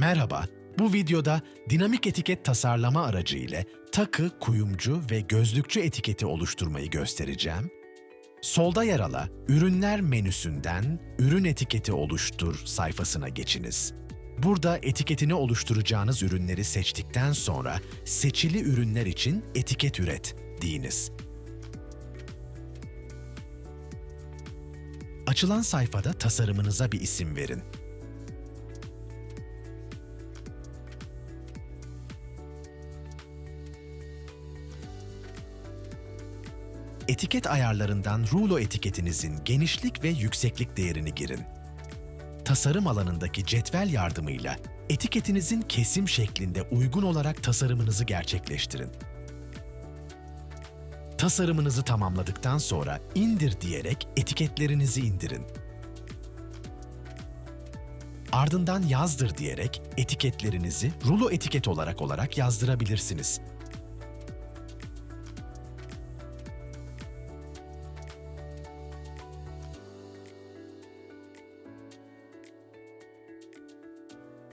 Merhaba, bu videoda dinamik etiket tasarlama aracı ile takı, kuyumcu ve gözlükçü etiketi oluşturmayı göstereceğim. Solda yer alan Ürünler menüsünden Ürün etiketi oluştur sayfasına geçiniz. Burada etiketini oluşturacağınız ürünleri seçtikten sonra seçili ürünler için etiket üret deyiniz. Açılan sayfada tasarımınıza bir isim verin. Etiket ayarlarından rulo etiketinizin genişlik ve yükseklik değerini girin. Tasarım alanındaki cetvel yardımıyla etiketinizin kesim şeklinde uygun olarak tasarımınızı gerçekleştirin. Tasarımınızı tamamladıktan sonra indir diyerek etiketlerinizi indirin. Ardından yazdır diyerek etiketlerinizi rulo etiket olarak olarak yazdırabilirsiniz.